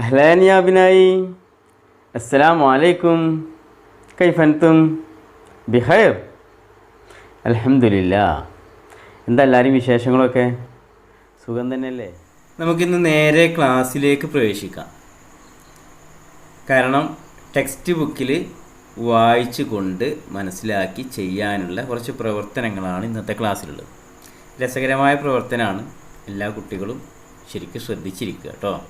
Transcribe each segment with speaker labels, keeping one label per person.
Speaker 1: അഹ്ലാൻ യാ ബിനായി അസ്സലാമു അലൈക്കും കൈഫൻതും ബിഹൈർ അലഹമില്ല എന്താ എല്ലാവരും വിശേഷങ്ങളൊക്കെ? സുഖം തന്നെയല്ലേ?
Speaker 2: നമുക്കിന്ന് നേരെ ക്ലാസ്സിലേക്ക് പ്രവേശിക്കാം. കാരണം ടെക്സ്റ്റ് ബുക്കിൽ വായിച്ചു കൊണ്ട് മനസ്സിലാക്കി ചെയ്യാനുള്ള കുറച്ച് പ്രവർത്തനങ്ങളാണ് ഇന്നത്തെ ക്ലാസ്സിലുള്ളത്. രസകരമായ പ്രവർത്തനമാണ് എല്ലാ കുട്ടികളും ശരിക്കും ശ്രദ്ധിച്ചിരിക്കുക കേട്ടോ.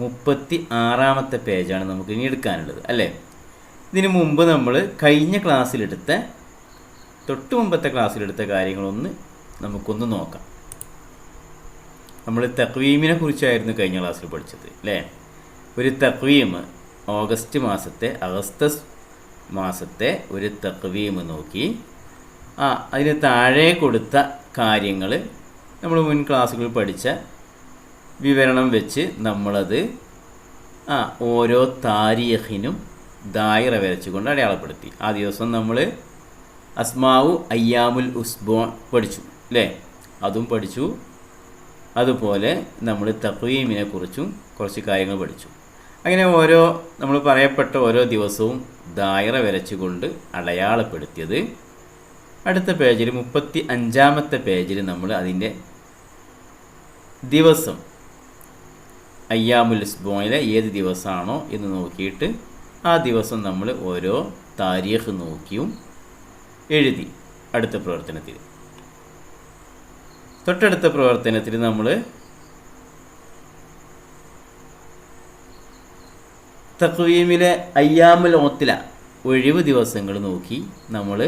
Speaker 2: മുപ്പത്തി ആറാമത്തെ പേജാണ് നമുക്ക് ഇനി എടുക്കാനുള്ളത് അല്ലേ? ഇതിന് മുമ്പ് നമ്മൾ കഴിഞ്ഞ ക്ലാസ്സിലെടുത്ത തൊട്ട് മുമ്പത്തെ ക്ലാസ്സിലെടുത്ത കാര്യങ്ങളൊന്ന് നമുക്കൊന്ന് നോക്കാം. നമ്മൾ തക്വീമിനെ കുറിച്ചായിരുന്നു കഴിഞ്ഞ ക്ലാസ്സിൽ പഠിച്ചത് അല്ലേ? ഒരു തക്വീം ഓഗസ്റ്റ് മാസത്തെ അഗസ്തസ് മാസത്തെ ഒരു തക്വീം നോക്കി ആ അതിന് താഴെ കൊടുത്ത കാര്യങ്ങൾ നമ്മൾ മുൻ ക്ലാസ്സുകളിൽ പഠിച്ച വിവരണം വെച്ച് നമ്മളത് ആ ഓരോ താരിഖിനും ദായിറ വരച്ചുകൊണ്ട് അടയാളപ്പെടുത്തി. ആ ദിവസം നമ്മൾ അസ്മാവു അയ്യാമുൽ ഉസ്ബോ പഠിച്ചു അല്ലേ അതും പഠിച്ചു. അതുപോലെ നമ്മൾ തക്വീമിനെ കുറിച്ചും കുറച്ച് കാര്യങ്ങൾ പഠിച്ചു. അങ്ങനെ ഓരോ നമ്മൾ പറയപ്പെട്ട ഓരോ ദിവസവും ദായറ വരച്ചുകൊണ്ട് അടയാളപ്പെടുത്തിയത്. അടുത്ത പേജിൽ മുപ്പത്തി അഞ്ചാമത്തെ പേജിൽ നമ്മൾ അതിന്റെ ദിവസം അയ്യാമുൽ ഇസ്ബോയിലെ ഏത് ദിവസമാണോ എന്ന് നോക്കിയിട്ട് ആ ദിവസം നമ്മൾ ഓരോ താരീഖ് നോക്കിയും എഴുതി അടുത്ത പ്രവർത്തനത്തിൽ. തൊട്ടടുത്ത പ്രവർത്തനത്തിൽ നമ്മൾ തക്വീമിലെ അയ്യാമുൽ ഓത്തില ഒഴിവ് ദിവസങ്ങൾ നോക്കി നമ്മൾ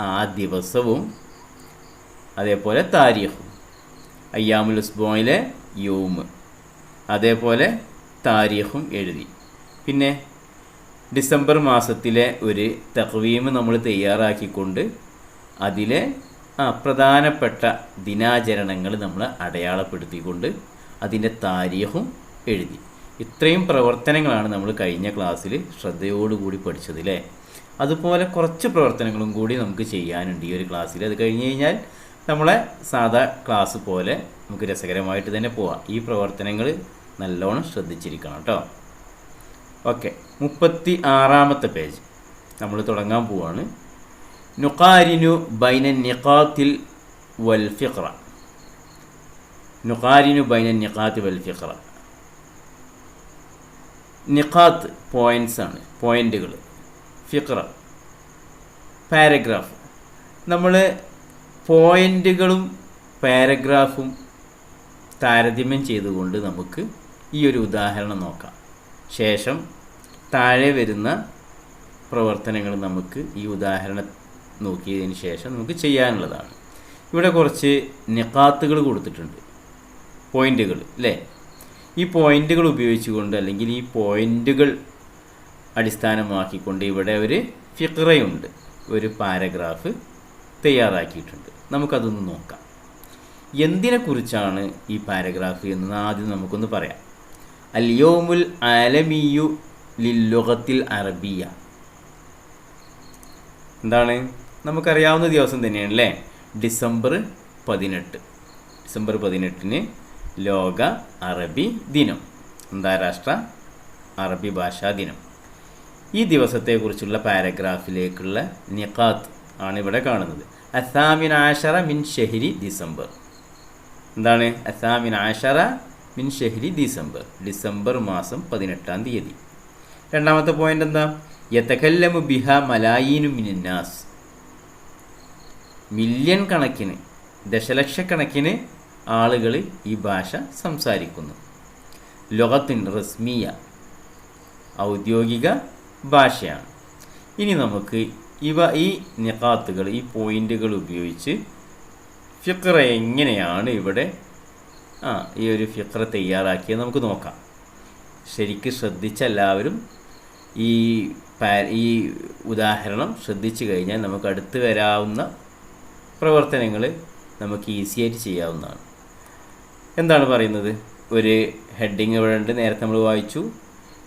Speaker 2: ആ ദിവസവും അതേപോലെ താരീഖും. അയ്യാമുൽ ഉസ്ബോയിലെ യൂമ്. അതേപോലെ താരീഖും എഴുതി. പിന്നെ ഡിസംബർ മാസത്തിലെ ഒരു തക്വീം നമ്മൾ തയ്യാറാക്കിക്കൊണ്ട് അതിലെ പ്രധാനപ്പെട്ട ദിനാചരണങ്ങൾ നമ്മൾ അടയാളപ്പെടുത്തിക്കൊണ്ട് അതിന്റെ താരീഖും എഴുതി. ഇത്രയും പ്രവർത്തനങ്ങളാണ് നമ്മൾ കഴിഞ്ഞ ക്ലാസ്സിൽ ശ്രദ്ധയോടുകൂടി പഠിച്ചത് അല്ലേ അതുപോലെ കുറച്ച് പ്രവർത്തനങ്ങളും കൂടി നമുക്ക് ചെയ്യാനുണ്ട് ഈ ഒരു ക്ലാസ്സിൽ. അത് കഴിഞ്ഞ് കഴിഞ്ഞാൽ നമ്മളെ സാധാ ക്ലാസ് പോലെ നമുക്ക് രസകരമായിട്ട് തന്നെ പോവാം. ഈ പ്രവർത്തനങ്ങൾ നല്ലോണം ശ്രദ്ധിച്ചിരിക്കണം കേട്ടോ ഓക്കെ മുപ്പത്തി ആറാമത്തെ പേജ്. നമ്മൾ തുടങ്ങാൻ പോവാണ്. നുഖാരിനു ബൈന നിഖാത്തിൽ വൽ ഫിഖ്റ. നുഖാരിനു ബൈന നിഖാത്ത് വൽ ഫിഖ്റ. നിഖാത്ത് പോയിന്റ്സ് ആണ് പോയിന്റുകൾ ഫിഖ്റ. പാരഗ്രാഫ് നമ്മൾ പോയിന്റുകളും പാരഗ്രാഫും താരതമ്യം ചെയ്തുകൊണ്ട് നമുക്ക് ഈ ഒരു ഉദാഹരണം നോക്കാം. ശേഷം താഴെ വരുന്ന പ്രവർത്തനങ്ങൾ നമുക്ക് ഈ ഉദാഹരണം നോക്കിയതിന് ശേഷം നമുക്ക് ചെയ്യാനുള്ളതാണ്. ഇവിടെ കുറച്ച് നിക്കാത്തുകൾ കൊടുത്തിട്ടുണ്ട്. പോയിന്റുകൾ അല്ലേ? ഈ പോയിന്റുകൾ ഉപയോഗിച്ചുകൊണ്ട് അല്ലെങ്കിൽ ഈ പോയിന്റുകൾ അടിസ്ഥാനമാക്കിക്കൊണ്ട് ഇവിടെ ഒരു ഫിക്റയുണ്ട് ഒരു പാരഗ്രാഫ് തയ്യാറാക്കിയിട്ടുണ്ട്. നമുക്കതൊന്ന് നോക്കാം. എന്തിനെക്കുറിച്ചാണ് ഈ പാരഗ്രാഫ് എന്ന് ആദ്യം നമുക്കൊന്ന് പറയാം. അൽയോമുൽ ആലമിയു ലില്ലുഖത്തിൽ അറബിയ എന്താണ്? നമുക്കറിയാവുന്ന ദിവസം തന്നെയാണ് അല്ലേ ഡിസംബർ പതിനെട്ട്. ഡിസംബർ പതിനെട്ടിന് ലോക അറബി ദിനം. അന്താരാഷ്ട്ര അറബി ഭാഷാ ദിനം. ഈ ദിവസത്തെക്കുറിച്ചുള്ള പാരഗ്രാഫിലേക്കുള്ള നിഖാത്ത് ആണ് ഇവിടെ കാണുന്നത്. അസാമിൻ ആഷറ മിൻ ഷെഹരി ഡിസംബർ. എന്താണ്? അസാമിൻ ആഷറ മിൻ ഷെഹ്രി ഡിസംബർ ഡിസംബർ മാസം പതിനെട്ടാം തീയതി. രണ്ടാമത്തെ പോയിന്റ് എന്താ? യതകല്ലമു ബിഹ മലായീനു മിനന്നാസ് മില്യൺ കണക്കിന് ദശലക്ഷക്കണക്കിന് ആളുകൾ ഈ ഭാഷ സംസാരിക്കുന്നു. ലോകത്തിൻ റസ്മിയ ഔദ്യോഗിക ഭാഷയാണ്. ഇനി നമുക്ക് ഇവ ഈ നിഖാത്തുകൾ ഈ പോയിന്റുകൾ ഉപയോഗിച്ച് ഫിക്ര എങ്ങനെയാണ് ഇവിടെ ആ ഈ ഒരു ഫിക്ര തയ്യാറാക്കിയത് നമുക്ക് നോക്കാം. ശരിക്ക് ശ്രദ്ധിച്ച എല്ലാവരും ഈ ഈ ഉദാഹരണം ശ്രദ്ധിച്ചു കഴിഞ്ഞാൽ നമുക്ക് അടുത്ത് വരാവുന്ന പ്രവർത്തനങ്ങൾ നമുക്ക് ഈസിയായിട്ട് ചെയ്യാവുന്നതാണ്. എന്താണ് പറയുന്നത്? ഒരു ഹെഡിങ് ഇവിടെ ഉണ്ട്. നേരത്തെ നമ്മൾ വായിച്ചു.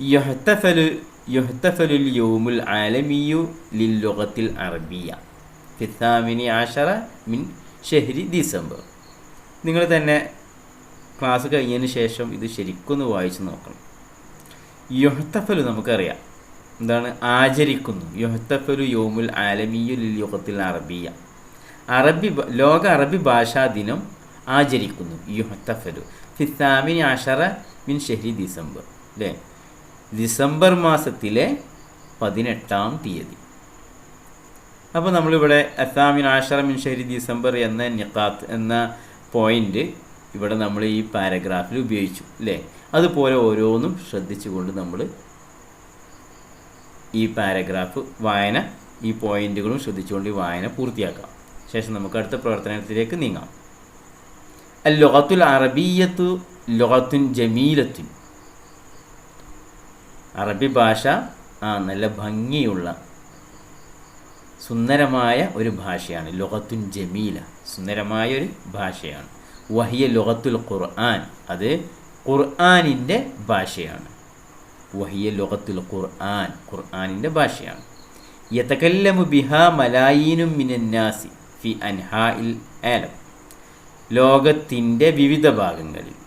Speaker 2: യുഹത്തഫലു യുഹത്തഫലുൽ യോമുൽ ആലമിയു ലില്ലുഗത്തിൽ അറബിയ. ഫിത്താമിനി ആഷറ മിൻ ഷെഹരി ഡിസംബർ. നിങ്ങൾ തന്നെ ക്ലാസ് കഴിഞ്ഞതിന് ശേഷം ഇത് ശരിക്കൊന്ന് വായിച്ച് നോക്കണം. യുഹത്തഫലു നമുക്കറിയാം. എന്താണ്? ആചരിക്കുന്നു. യുഹത്തഫലു യോമുൽ ആലമിയുൽ യുഹത്തിൽ അറബിയ. അറബി ലോക അറബി ഭാഷാ ദിനം ആചരിക്കുന്നു. യുഹത്തഫലു. ഫിസാമിനി അഷറ മിൻ ഷെഹരി ഡിസംബർ. അല്ലേ ഡിസംബർ മാസത്തിലെ പതിനെട്ടാം തീയതി. അപ്പോൾ നമ്മളിവിടെ അസാമിൻ ആഷറ മിൻ ഷെഹരി ഡിസംബർ എന്ന നിഖാത്ത് എന്ന പോയിന്റ് ഇവിടെ നമ്മൾ ഈ പാരഗ്രാഫിൽ ഉപയോഗിച്ചു അല്ലേ? അതുപോലെ ഓരോന്നും ശ്രദ്ധിച്ചുകൊണ്ട് നമ്മൾ ഈ പാരഗ്രാഫ് വായന ഈ പോയിന്റുകളും ശ്രദ്ധിച്ചുകൊണ്ട് ഈ വായന പൂർത്തിയാക്കാം. ശേഷം നമുക്ക് അടുത്ത പ്രവർത്തനത്തിലേക്ക് നീങ്ങാം. അൽ ലൊഹത്തുൽ അറബിയത്തു ലൊഹത്തുൻ ജമീലത്തുൻ. അറബി ഭാഷ ആ നല്ല ഭംഗിയുള്ള സുന്ദരമായ ഒരു ഭാഷയാണ്. ലൊഹത്തുൻ ജമീല സുന്ദരമായ ഒരു ഭാഷയാണ്. വഹിയ ലുഹത്തുൽ ഖുർആൻ. അത് ഖുർആാനിന്റെ ഭാഷയാണ്. വഹിയ ലുഹത്തുൽ ഖുർആൻ ഖുർആാനിന്റെ ഭാഷയാണ്. യതകല്ലമു ബിഹ മലായീനും മിനന്നാസി ഫി അൻഹാ ഇൽ ആലം. ലോകത്തിന്റെ വിവിധ ഭാഗങ്ങളിൽ.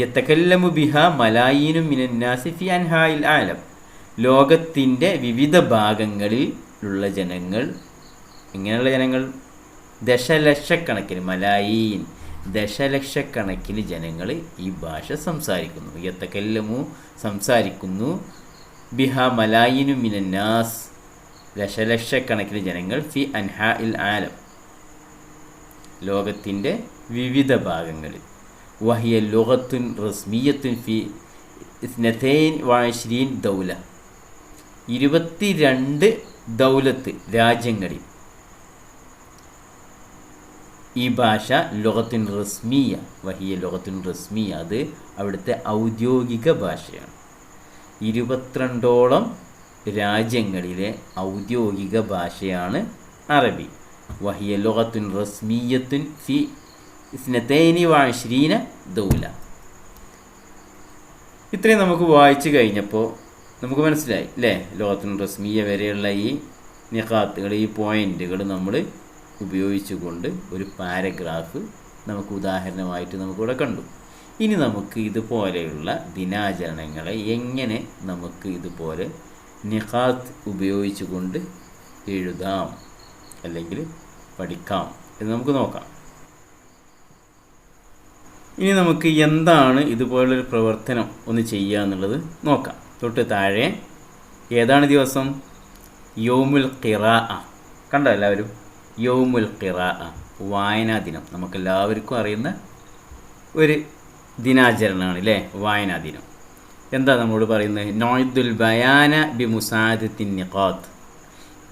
Speaker 2: യത്തക്കല്ലമു ബിഹ മലായീനും മിനന്നാസി ഫി അൻഹാ ഇൽ ആലം. ലോകത്തിന്റെ വിവിധ ഭാഗങ്ങളിൽ ഉള്ള ജനങ്ങൾ ഇങ്ങനെയുള്ള ജനങ്ങൾ ദശലക്ഷക്കണക്കിന് മലായീൻ. ദശലക്ഷക്കണക്കിന് ജനങ്ങൾ ഈ ഭാഷ സംസാരിക്കുന്നു. യത്തക്കല്ലമു സംസാരിക്കുന്നു. ബിഹ മലായിനു മിനന്നാസ് ദശലക്ഷക്കണക്കിന് ജനങ്ങൾ ഫി അൻഹാ ഇൽ ആലം. ലോകത്തിന്റെ വിവിധ ഭാഗങ്ങളിൽ വഹിയ ലോകത്തുൻ റസ്മിയത്തുൻ ഫി ഇസ്നത്തൈൻ വാശ്രീൻ ദൗല. ഇരുപത്തി രണ്ട് ദൗലത്ത് രാജ്യങ്ങളിൽ ഈ ഭാഷ ലോകത്തിൻ റസ്മിയ വഹിയ ലോകത്തിൻ റസ്മിയ അത് അവിടുത്തെ ഔദ്യോഗിക ഭാഷയാണ്. ഇരുപത്തിരണ്ടോളം രാജ്യങ്ങളിലെ ഔദ്യോഗിക ഭാഷയാണ് അറബി. വഹിയ ലോകത്തുൻ റസ്മിയത്തുൻ ഫി സ്നേനി വാശ്രീന ദൗല. ഇത്രയും നമുക്ക് വായിച്ചു കഴിഞ്ഞപ്പോൾ നമുക്ക് മനസ്സിലായി അല്ലേ ലോകത്തിൻ റസ്മിയ വരെയുള്ള ഈ നിഖാത്തുകൾ ഈ പോയിന്റുകൾ നമ്മൾ ഉപയോഗിച്ചുകൊണ്ട് ഒരു പാരഗ്രാഫ് നമുക്ക് ഉദാഹരണമായിട്ട് നമുക്കിവിടെ കണ്ടു. ഇനി നമുക്ക് ഇതുപോലെയുള്ള ദിനാചരണങ്ങളെ എങ്ങനെ നമുക്ക് ഇതുപോലെ നിഖാത്ത് ഉപയോഗിച്ചുകൊണ്ട് എഴുതാം അല്ലെങ്കിൽ പഠിക്കാം എന്ന് നമുക്ക് നോക്കാം. ഇനി നമുക്ക് എന്താണ് ഇതുപോലൊരു പ്രവർത്തനം ഒന്ന് ചെയ്യുക എന്നുള്ളത് നോക്കാം. തൊട്ട് താഴെ ഏതാണ് ദിവസം? യോമുൽ കിറ കണ്ടോ എല്ലാവരും? യോമുൽ ഖിറാ വായനാ ദിനം. നമുക്കെല്ലാവർക്കും അറിയുന്ന ഒരു ദിനാചരണമാണ് അല്ലേ വായനാ ദിനം. എന്താ നമ്മളോട് പറയുന്നത്? നോയ്ദുൽ ബയാന ബി മുസാദത്തിൻ നിഖാത്ത്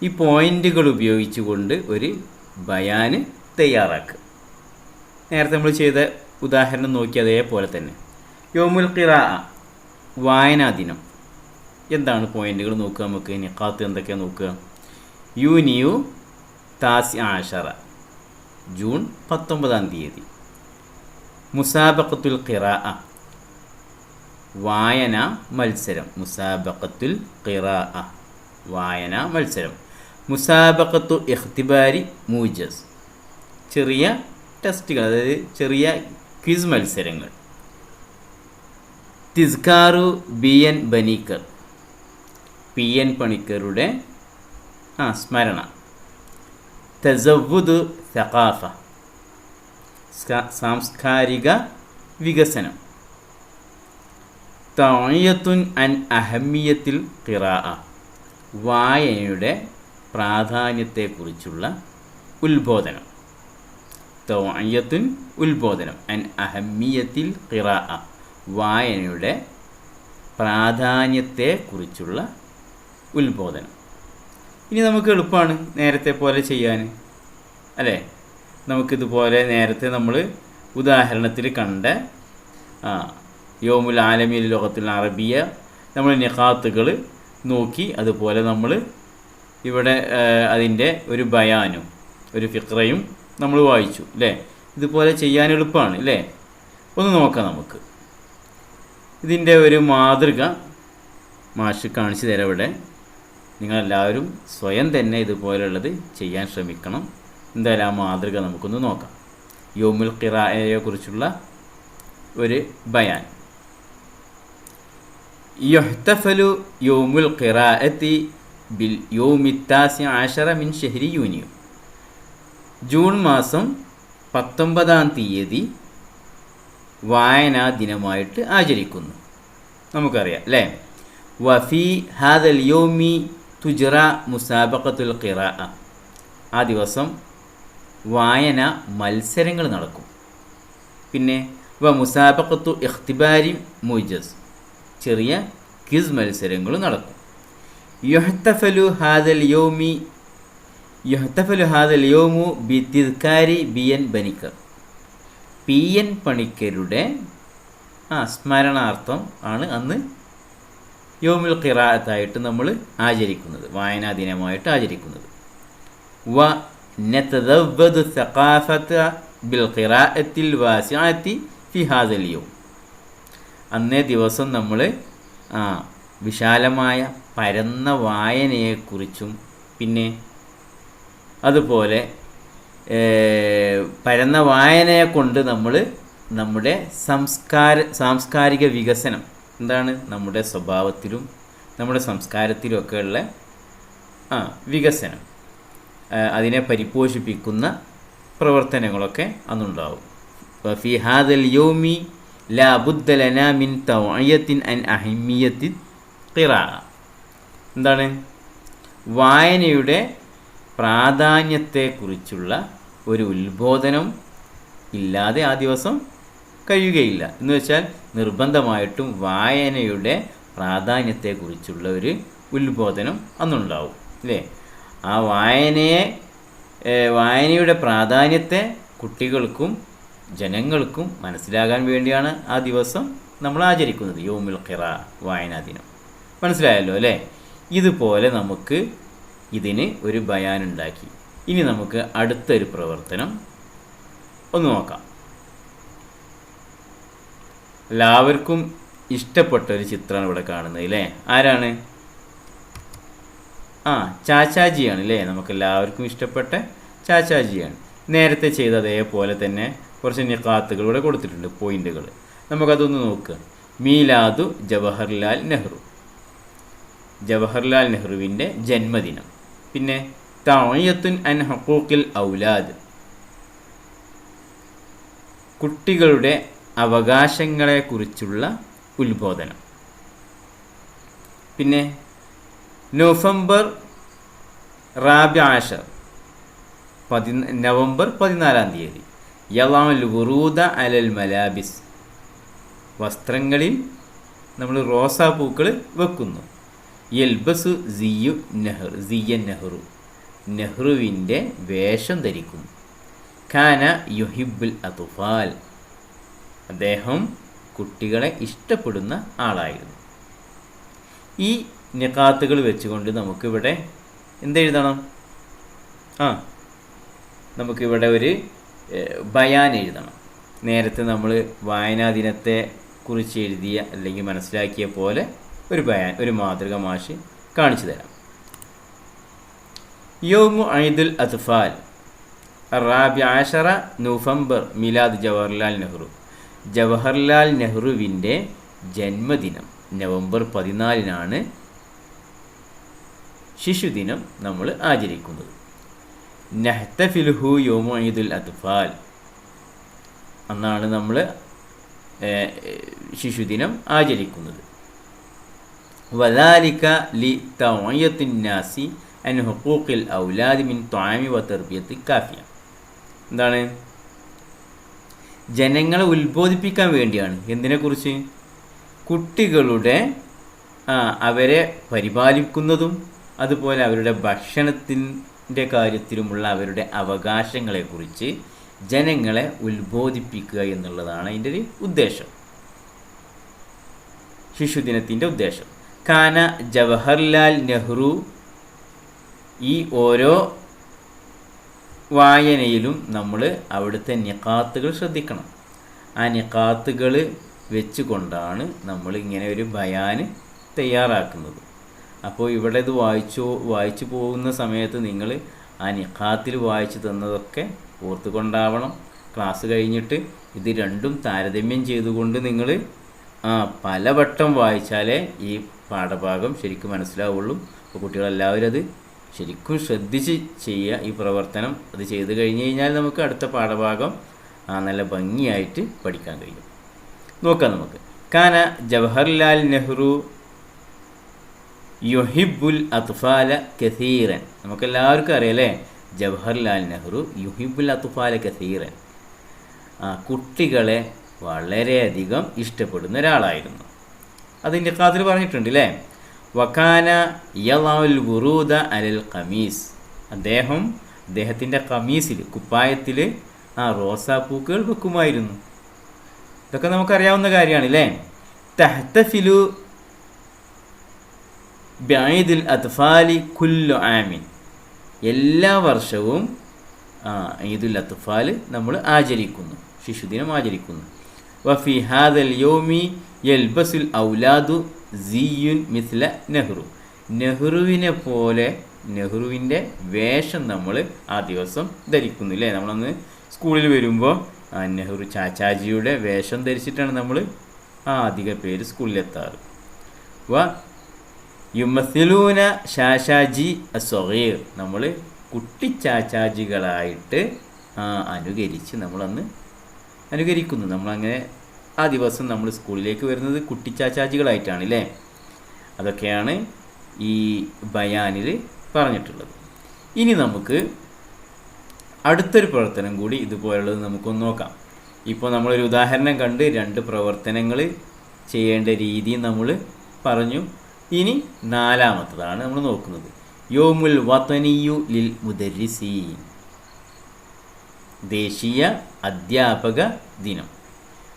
Speaker 2: ഈ പോയിന്റുകൾ ഉപയോഗിച്ചുകൊണ്ട് ഒരു ബയാന് തയ്യാറാക്കുക. നേരത്തെ നമ്മൾ ചെയ്ത ഉദാഹരണം നോക്കി അതേപോലെ തന്നെ. യോമുൽ ഖിറ വായനാ ദിനം. എന്താണ് പോയിന്റുകൾ നോക്കുക നമുക്ക്? നിഖാത്ത് എന്തൊക്കെയാണ് നോക്കുക? യൂനിയു താസി ആഷറ ജൂൺ പത്തൊമ്പതാം തീയതി. മുസാബക്കത്തുൽ ഖിറാ വായന മത്സരം. മുസാബക്കത്തുൽ ഖിറാ വായന മത്സരം. മുസാബക്കത്തു ഇഖ്തിബാരി മൂജസ് ചെറിയ ടെസ്റ്റുകൾ അതായത് ചെറിയ ക്വിസ് മത്സരങ്ങൾ. തിസ്കാറു B N Panicker P N പണിക്കരുടെ ആ സ്മരണ. തസവുദ് സ്ക- സാംസ്കാരിക വികസനം. തഴയത്തുൻ അൻ അഹമ്മിയത്തിൽ ഖിറാ വായനയുടെ പ്രാധാന്യത്തെക്കുറിച്ചുള്ള ഉത്ബോധനം. തോയത്തുൻ ഉത്ബോധനം. അൻ അഹമ്മിയത്തിൽ ഖിറാ വായനയുടെ പ്രാധാന്യത്തെക്കുറിച്ചുള്ള ഉത്ബോധനം. ഇനി നമുക്ക് എളുപ്പമാണ് നേരത്തെ പോലെ ചെയ്യാൻ അല്ലേ? നമുക്കിതുപോലെ നേരത്തെ നമ്മൾ ഉദാഹരണത്തിൽ കണ്ട ആ യോമുൽ ആലമിൽ ലോകത്തിൽ അറബിയ നമ്മൾ നിഖാത്തുകൾ നോക്കി അതുപോലെ നമ്മൾ ഇവിടെ അതിന്റെ ഒരു ബയാനും ഒരു ഫിക്രയും നമ്മൾ വായിച്ചു അല്ലേ? ഇതുപോലെ ചെയ്യാൻ എളുപ്പമാണ് അല്ലേ? ഒന്ന് നോക്കാം നമുക്ക്. ഇതിന്റെ ഒരു മാതൃക മാഷ് കാണിച്ചു തരാം ഇവിടെ. നിങ്ങളെല്ലാവരും സ്വയം തന്നെ ഇതുപോലെയുള്ളത് ചെയ്യാൻ ശ്രമിക്കണം. എന്തായാലും ആ മാതൃക നമുക്കൊന്ന് നോക്കാം. യോമുൽ ഖിറായെ കുറിച്ചുള്ള ഒരു ബയാൻ. യുഹ്തഫലു യോമുൽ ഖിറാഅത്തി ബിൽ യോമിത്താസി ആഷറ മിൻ ഷെഹരി യൂനിയും. ജൂൺ മാസം പത്തൊമ്പതാം തീയതി വായനാ ദിനമായിട്ട് ആചരിക്കുന്നു. നമുക്കറിയാം അല്ലേ? വഫി ഹാദൽ യോമി തുജറ മുസാബക്കത്തുൽ കിറ ആ ദിവസം വായന മത്സരങ്ങൾ നടക്കും. പിന്നെ വ മുസാബക്കത്തു ഇഖ്തിബാരി മുജസ് ചെറിയ ക്വിസ് മത്സരങ്ങൾ നടക്കും. യുഹത്തഫലു ഹാദൽ യോമി യുഹത്തഫലു ഹാദൽ യോമു ബി തിദ്കാരി B N Panicker. P N പണിക്കരുടെ ആ സ്മരണാർത്ഥം ആണ് അന്ന് യോമുൽ ഖിറാത്തായിട്ട് നമ്മൾ ആചരിക്കുന്നത് വായനാ ദിനമായിട്ട് ആചരിക്കുന്നത്. വ ബിൽ ഖിറാഅത്തിൽ ഫി അന്നേ ദിവസം നമ്മൾ വിശാലമായ പരന്ന വായനയെക്കുറിച്ചും പിന്നെ അതുപോലെ പരന്ന വായനയെ കൊണ്ട് നമ്മൾ നമ്മുടെ സംസ്കാര സാംസ്കാരിക വികസനം എന്താണ് നമ്മുടെ സ്വഭാവത്തിലും നമ്മുടെ സംസ്കാരത്തിലും ഒക്കെ ഉള്ള ആ വികസനം. അതിനെ പരിപോഷിപ്പിക്കുന്ന പ്രവർത്തനങ്ങളൊക്കെ അന്നുണ്ടാവും. ഫി ഹാദൽ യോമി ലാ ബുദ്ദ ലനാ മിൻ അൻ അഹിമിയത്തിൻ ഖിറാ എന്താണ്? വായനയുടെ പ്രാധാന്യത്തെക്കുറിച്ചുള്ള ഒരു ഉത്ബോധനം ഇല്ലാതെ ആ ദിവസം കഴിയുകയില്ല. എന്ന് വെച്ചാൽ നിർബന്ധമായിട്ടും വായനയുടെ പ്രാധാന്യത്തെക്കുറിച്ചുള്ള ഒരു ഉത്ബോധനം അന്നുണ്ടാവും. അല്ലേ? ആ വായനയെ വായനയുടെ പ്രാധാന്യത്തെ കുട്ടികൾക്കും ജനങ്ങൾക്കും മനസ്സിലാകാൻ വേണ്ടിയാണ് ആ ദിവസം നമ്മൾ ആചരിക്കുന്നത്. യോമുൽ ഖിറ വായനാ ദിനം. മനസ്സിലായല്ലോ അല്ലേ? ഇതുപോലെ നമുക്ക് ഇതിന് ഒരു ബയാനുണ്ടാക്കി. ഇനി നമുക്ക് അടുത്തൊരു പ്രവർത്തനം ഒന്ന് നോക്കാം. എല്ലാവർക്കും ഇഷ്ടപ്പെട്ട ഒരു ചിത്രമാണ് ഇവിടെ കാണുന്നത് അല്ലേ ആരാണ്? ആ ചാച്ചാജിയാണ് അല്ലേ നമുക്ക് എല്ലാവർക്കും ഇഷ്ടപ്പെട്ട ചാച്ചാജിയാണ്. നേരത്തെ ചെയ്ത അതേപോലെ തന്നെ കുറച്ച് നിക്കാത്തുകൾ ഇവിടെ കൊടുത്തിട്ടുണ്ട് പോയിന്റുകൾ. നമുക്കതൊന്ന് നോക്കുക മീലാദു ജവഹർലാൽ നെഹ്റു. ജവഹർലാൽ നെഹ്റുവിന്റെ ജന്മദിനം. പിന്നെ തായത്തുൻ അൻ ഹക്കൂക്കിൽ ഔലാദ്. കുട്ടികളുടെ അവകാശങ്ങളെക്കുറിച്ചുള്ള ഉത്ബോധനം. പിന്നെ നവംബർ റാബ്യാഷർ പതി നവംബർ പതിനാലാം തീയതി. യലാമൽ വുറൂദ അലൽ മലാബിസ്. വസ്ത്രങ്ങളിൽ നമ്മൾ റോസാപ്പൂക്കൾ വെക്കുന്നു. യൽബസു സിയു നെഹ്റു സിയൻ നെഹ്റു. നെഹ്റുവിന്റെ വേഷം ധരിക്കുന്നു. ഖാന യുഹിബുൽ അതുഫാൽ. അദ്ദേഹം കുട്ടികളെ ഇഷ്ടപ്പെടുന്ന ആളായിരുന്നു. ഈ നിക്കാത്തുകൾ വെച്ചുകൊണ്ട് നമുക്കിവിടെ എന്തെഴുതണം ആ നമുക്കിവിടെ ഒരു ബയാൻ എഴുതണം. നേരത്തെ നമ്മൾ വായനാ ദിനത്തെ കുറിച്ച് എഴുതിയ അല്ലെങ്കിൽ മനസ്സിലാക്കിയ പോലെ ഒരു ബയാൻ ഒരു മാതൃക മാഷ് കാണിച്ചു തരാം. യോമു ഐദുൽ അത്ഫാൽ റാബി ആഷറ നവംബർ മിലാദ് ജവഹർലാൽ നെഹ്റു. ജവഹർലാൽ നെഹ്റുവിന്റെ ജന്മദിനം നവംബർ പതിനാലിനാണ് ശിശുദിനം നമ്മൾ ആചരിക്കുന്നത്. നഹ്തഫിൽഹു യോമു അത്ഫാൽ അന്നാണ് നമ്മൾ ശിശുദിനം ആചരിക്കുന്നത്. വദാലിക ലി തൗയത്തിന്നാസി അൻ ഹുക്കൂക്കിൽ ഔലാദി മിൻ ത്വാമി വ തെർബിയത്തിൽ കാഫിയ. എന്താണ്? ജനങ്ങളെ ഉത്ബോധിപ്പിക്കാൻ വേണ്ടിയാണ്. എന്തിനെക്കുറിച്ച്? കുട്ടികളുടെ അവരെ പരിപാലിക്കുന്നതും അതുപോലെ അവരുടെ ഭക്ഷണത്തിന്റെ കാര്യത്തിലുമുള്ള അവരുടെ അവകാശങ്ങളെക്കുറിച്ച് ജനങ്ങളെ ഉത്ബോധിപ്പിക്കുക എന്നുള്ളതാണ് അതിന്റെ ഒരു ഉദ്ദേശം. ശിശുദിനത്തിന്റെ ഉദ്ദേശം. കാന ജവഹർലാൽ നെഹ്റു ഈ ഓരോ വായനയിലും നമ്മൾ അവിടുത്തെ നിക്കാത്തുകൾ ശ്രദ്ധിക്കണം. ആ നിക്കാത്തുകൾ വെച്ചുകൊണ്ടാണ് നമ്മൾ ഇങ്ങനെ ഒരു ബയാന് തയ്യാറാക്കുന്നത്. അപ്പോൾ ഇവിടെ ഇത് വായിച്ചു വായിച്ചു പോകുന്ന സമയത്ത് നിങ്ങൾ ആ നിഖാത്തിൽ വായിച്ചു തന്നതൊക്കെ ഓർത്തുകൊണ്ടാവണം. ക്ലാസ് കഴിഞ്ഞിട്ട് ഇത് രണ്ടും താരതമ്യം ചെയ്തുകൊണ്ട് നിങ്ങൾ ആ പലവട്ടം വായിച്ചാലേ ഈ പാഠഭാഗം ശരിക്കും മനസ്സിലാവുള്ളൂ. അപ്പോൾ കുട്ടികളെല്ലാവരും അത് ശരിക്കും ശ്രദ്ധിച്ച് ചെയ്യുക ഈ പ്രവർത്തനം. അത് ചെയ്ത് കഴിഞ്ഞ് കഴിഞ്ഞാൽ നമുക്ക് അടുത്ത പാഠഭാഗം നല്ല ഭംഗിയായിട്ട് പഠിക്കാൻ കഴിയും. നോക്കാം നമുക്ക്. കാന ജവഹർലാൽ നെഹ്റു യുഹിബുൽ അത്ഫാല കസീറൻ. നമുക്കെല്ലാവർക്കും അറിയാലേ ജവഹർലാൽ നെഹ്റു യുഹിബുൽ അത്ഫാല കസീറൻ. കുട്ടികളെ വളരെയധികം ഇഷ്ടപ്പെടുന്ന ഒരാളായിരുന്നു. അതിന്റെ കാതിൽ പറഞ്ഞിട്ടുണ്ട് അല്ലേ? വക്കാന യലാൽ വുറൂദ അലൽ ഖമീസ്. അദ്ദേഹം അദ്ദേഹത്തിന്റെ ഖമീസിൽ കുപ്പായത്തിൽ ആ റോസാപ്പൂക്കൾ വെക്കുമായിരുന്നു. ഇതൊക്കെ നമുക്കറിയാവുന്ന കാര്യമാണ് അല്ലേ തഹ്തഫിലു ബൈദുൽ അത്ഫാലി കുല്ലു ആമിൻ. എല്ലാ വർഷവും ഈദുൽ അത്ഫാൽ നമ്മൾ ആചരിക്കുന്നു ശിശുദിനം ആചരിക്കുന്നു. വഫി ഹാദൽ യോമി യൽബസുൽ ഔലാദു സിയുൻ മിസ്ല നെഹ്റു. നെഹ്റുവിനെ പോലെ നെഹ്റുവിന്റെ വേഷം നമ്മൾ ആ ദിവസം ധരിക്കുന്നു അല്ലേ നമ്മളന്ന് സ്കൂളിൽ വരുമ്പോൾ നെഹ്റു ചാച്ചാജിയുടെ വേഷം ധരിച്ചിട്ടാണ് നമ്മൾ ആ അധിക പേര് സ്കൂളിലെത്താറ്. വ യുമസിലൂന ഷാഷാജി സൊഹീർ നമ്മൾ കുട്ടിച്ചാച്ചാജികളായിട്ട് ആ, അനുകരിച്ച് നമ്മളന്ന് അനുകരിക്കുന്നു. നമ്മളങ്ങനെ ആ ദിവസം നമ്മൾ സ്കൂളിലേക്ക് വരുന്നത് കുട്ടിച്ചാച്ചാജികളായിട്ടാണ് അല്ലേ അതൊക്കെയാണ് ഈ ബയാനിൽ പറഞ്ഞിട്ടുള്ളത്. ഇനി നമുക്ക് അടുത്തൊരു പ്രവർത്തനം കൂടി ഇതുപോലുള്ളത് നമുക്കൊന്ന് നോക്കാം. ഇപ്പോൾ നമ്മളൊരു ഉദാഹരണം കണ്ട് രണ്ട് പ്രവർത്തനങ്ങൾ ചെയ്യേണ്ട രീതി നമ്മൾ പറഞ്ഞു. ഇനി നാലാമത്തതാണ് നമ്മൾ നോക്കുന്നത്. യോമുൽ വതനിയു ലിൽ മുദരിസീൻ. ദേശീയ അധ്യാപക ദിനം.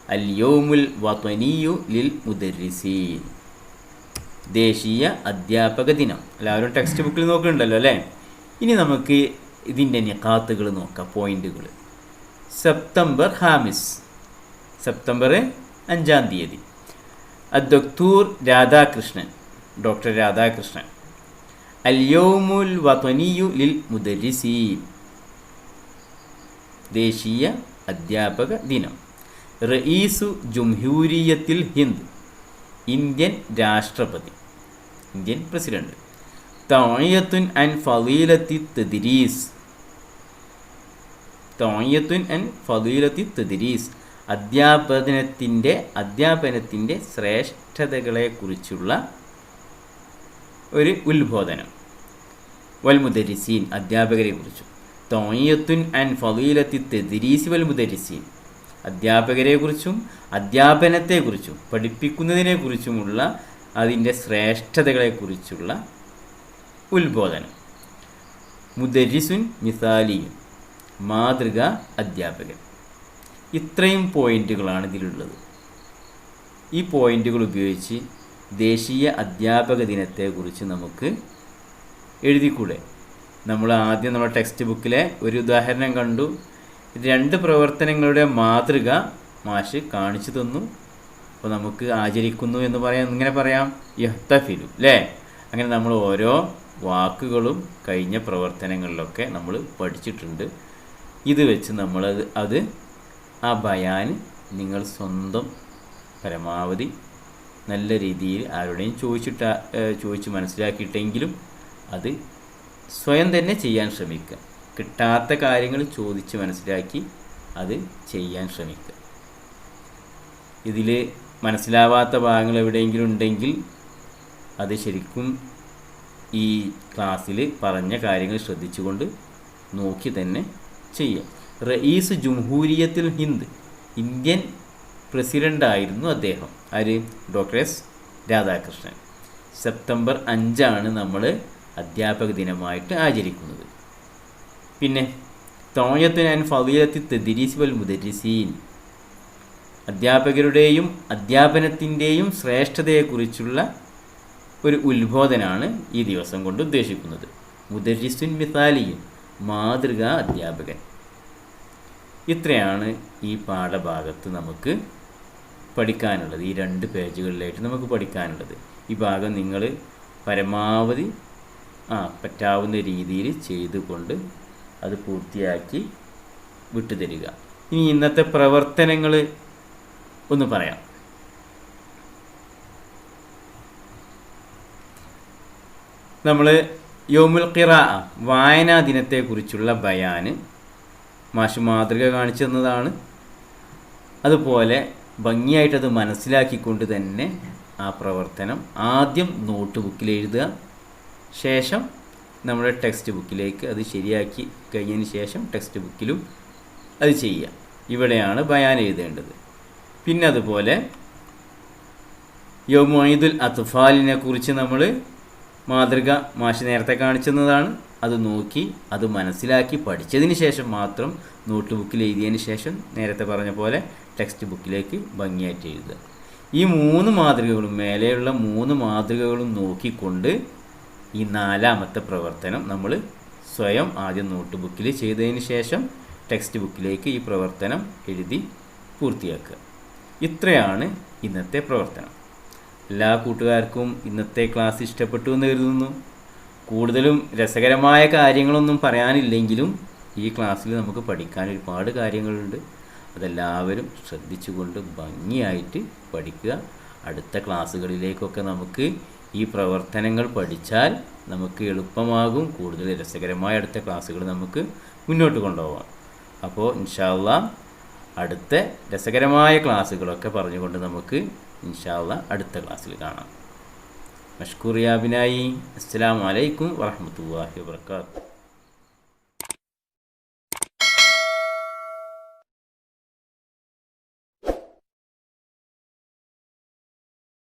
Speaker 2: അൽ യോമുൽ വതനിയു ലിൽ മുദരിസീൻ. ദേശീയ അധ്യാപക ദിനം. എല്ലാവരും ടെക്സ്റ്റ് ബുക്കിൽ നോക്കുന്നുണ്ടല്ലോ അല്ലേ? ഇനി നമുക്ക് ഇതിന്റെ നിക്കാത്തുകൾ നോക്കാം പോയിന്റുകൾ സെപ്റ്റംബർ ഹാമിസ്. സെപ്റ്റംബർ അഞ്ചാം തീയതി. അദ്ദക്തൂർ രാധാകൃഷ്ണൻ ഡോക്ടർ രാധാകൃഷ്ണൻ. അല്യോമുൽ വതനിയു ലിൽ മുദരിസീൻ. ദേശീയ അധ്യാപക ദിനം. റയീസു ജംഹൂരിയത്തിൽ ഹിന്ദ്. ഇന്ത്യൻ രാഷ്ട്രപതി. Indian president. തോയത്തുൻ അൻ ഫലീലത്തി തദിരീസ്. തോയത്തുൻ അൻ ഫലീലത്തി തദിരീസ്. അധ്യാപനത്തിന്റെ അധ്യാപനത്തിന്റെ ശ്രേഷ്ഠതകളെക്കുറിച്ചുള്ള ഒരു ഉത്ബോധനം. വൽമുദരിസീൻ അധ്യാപകരെ കുറിച്ചും തോയത്തുൻ അൻ ഫലീലത്തി തെദിരീസ് വൽ മുദരിസീൻ. അധ്യാപകരെക്കുറിച്ചും അധ്യാപനത്തെക്കുറിച്ചും പഠിപ്പിക്കുന്നതിനെക്കുറിച്ചുമുള്ള അതിന്റെ ശ്രേഷ്ഠതകളെക്കുറിച്ചുള്ള ഉത്ബോധനം. മുദരിസുൻ മിസാലിയും മാതൃക അധ്യാപകൻ. ഇത്രയും പോയിന്റുകളാണ് ഇതിലുള്ളത്. ഈ പോയിന്റുകൾ ഉപയോഗിച്ച് ദേശീയ അധ്യാപക ദിനത്തെക്കുറിച്ച് നമുക്ക് എഴുതിക്കൂടെ? നമ്മൾ ആദ്യം നമ്മുടെ ടെക്സ്റ്റ് ബുക്കിലെ ഒരു ഉദാഹരണം കണ്ടു. രണ്ട് പ്രവർത്തനങ്ങളുടെ മാതൃക മാഷ് കാണിച്ചു തന്നു. അപ്പോൾ നമുക്ക് ആചരിക്കുന്നു എന്ന് പറയാം. ഇങ്ങനെ പറയാം. യഹ്തഫിലു അല്ലേ അങ്ങനെ നമ്മൾ ഓരോ വാക്കുകളും കഴിഞ്ഞ പ്രവർത്തനങ്ങളിലൊക്കെ നമ്മൾ പഠിച്ചിട്ടുണ്ട്. ഇത് വെച്ച് നമ്മളത് അത് ആ ബയാൻ നിങ്ങൾ സ്വന്തം പരമാവധി നല്ല രീതിയിൽ ആരുടെയും ചോദിച്ചിട്ട ചോദിച്ച് മനസ്സിലാക്കിയിട്ടെങ്കിലും അത് സ്വയം തന്നെ ചെയ്യാൻ ശ്രമിക്കുക. കിട്ടാത്ത കാര്യങ്ങൾ ചോദിച്ച് മനസ്സിലാക്കി അത് ചെയ്യാൻ ശ്രമിക്കുക. ഇതിൽ മനസ്സിലാവാത്ത ഭാഗങ്ങൾ എവിടെയെങ്കിലും ഉണ്ടെങ്കിൽ അത് ശരിക്കും ഈ ക്ലാസ്സിൽ പറഞ്ഞ കാര്യങ്ങൾ ശ്രദ്ധിച്ചുകൊണ്ട് നോക്കി തന്നെ ചെയ്യാം റയീസ് ജംഹൂരിയത്തിൽ ഹിന്ദ് ഇന്ത്യൻ പ്രസിഡന്റായിരുന്നു അദ്ദേഹം. ആര്? Doctor S. രാധാകൃഷ്ണൻ. സെപ്റ്റംബർ അഞ്ചാണ് നമ്മൾ അധ്യാപക ദിനമായിട്ട് ആചരിക്കുന്നത്. പിന്നെ തോയത്തിന് ആൻഡ് ഫതിയത്തി തെദിരീസ് വൽ മുദരിസീൻ. അധ്യാപകരുടെയും അധ്യാപനത്തിന്റെയും ശ്രേഷ്ഠതയെക്കുറിച്ചുള്ള ഒരു ഉത്ബോധനാണ് ഈ ദിവസം കൊണ്ട് ഉദ്ദേശിക്കുന്നത്. മുദരിസുൻ മിസാലിയും മാതൃകാ അധ്യാപകൻ. ഇത്രയാണ് ഈ പാഠഭാഗത്ത് നമുക്ക് പഠിക്കാനുള്ളത്. ഈ രണ്ട് പേജുകളിലായിട്ട് നമുക്ക് പഠിക്കാനുള്ളത്. ഈ ഭാഗം നിങ്ങൾ പരമാവധി ആ പറ്റാവുന്ന രീതിയിൽ ചെയ്തുകൊണ്ട് അത് പൂർത്തിയാക്കി വിട്ടുതരിക. ഇനി ഇന്നത്തെ പ്രവർത്തനങ്ങൾ ഒന്ന് പറയാം. നമ്മൾ യോമുൽ ഖിറ വായനാ ദിനത്തെക്കുറിച്ചുള്ള ബയാന് മാഷ് മാതൃക കാണിച്ചു തന്നതാണ്. അതുപോലെ ഭംഗിയായിട്ടത് മനസ്സിലാക്കിക്കൊണ്ട് തന്നെ ആ പ്രവർത്തനം ആദ്യം നോട്ട് ബുക്കിൽ എഴുതുക. ശേഷം നമ്മുടെ ടെക്സ്റ്റ് ബുക്കിലേക്ക് അത് ശരിയാക്കി കഴിഞ്ഞതിന് ശേഷം ടെക്സ്റ്റ് ബുക്കിലും അത് ചെയ്യുക. ഇവിടെയാണ് ബയാൻ എഴുതേണ്ടത്. പിന്നെ അതുപോലെ യോമൊയ്ദുൽ അത്ഫാലിനെ കുറിച്ച് നമ്മൾ മാതൃക മാഷി നേരത്തെ കാണിച്ചെന്നതാണ്. അത് നോക്കി അത് മനസ്സിലാക്കി പഠിച്ചതിന് ശേഷം മാത്രം നോട്ട് ബുക്കിൽ എഴുതിയതിന് ശേഷം നേരത്തെ പറഞ്ഞ പോലെ ടെക്സ്റ്റ് ബുക്കിലേക്ക് ഭംഗിയായിട്ട് എഴുതുക. ഈ മൂന്ന് മാതൃകകളും മേലെയുള്ള മൂന്ന് മാതൃകകളും നോക്കിക്കൊണ്ട് ഈ നാലാമത്തെ പ്രവർത്തനം നമ്മൾ സ്വയം ആദ്യം നോട്ട് ബുക്കിൽ ചെയ്തതിന് ശേഷം ടെക്സ്റ്റ് ബുക്കിലേക്ക് ഈ പ്രവർത്തനം എഴുതി പൂർത്തിയാക്കുക. ഇത്രയാണ് ഇന്നത്തെ പ്രവർത്തനം. എല്ലാ കൂട്ടുകാർക്കും ഇന്നത്തെ ക്ലാസ് ഇഷ്ടപ്പെട്ടു എന്ന് കരുതുന്നു. കൂടുതലും രസകരമായ കാര്യങ്ങളൊന്നും പറയാനില്ലെങ്കിലും ഈ ക്ലാസ്സിൽ നമുക്ക് പഠിക്കാൻ ഒരുപാട് കാര്യങ്ങളുണ്ട്. അതെല്ലാവരും ശ്രദ്ധിച്ചുകൊണ്ട് ഭംഗിയായിട്ട് പഠിക്കുക. അടുത്ത ക്ലാസ്സുകളിലേക്കൊക്കെ നമുക്ക് ഈ പ്രവർത്തനങ്ങൾ പഠിച്ചാൽ നമുക്ക് എളുപ്പമാകും. കൂടുതൽ രസകരമായ അടുത്ത ക്ലാസ്സുകൾ നമുക്ക് മുന്നോട്ട് കൊണ്ടുപോകാം. അപ്പോൾ ഇൻഷാല്ല അടുത്ത രസകരമായ ക്ലാസ്സുകളൊക്കെ പറഞ്ഞുകൊണ്ട് നമുക്ക് ഇൻഷാല്ല അടുത്ത ക്ലാസ്സിൽ കാണാം. മഷ്കൂർ യാബിനായി. അസ്സാം വലൈക്കും വറഹ്മത്തുള്ളാഹി വബർക്കാത്തു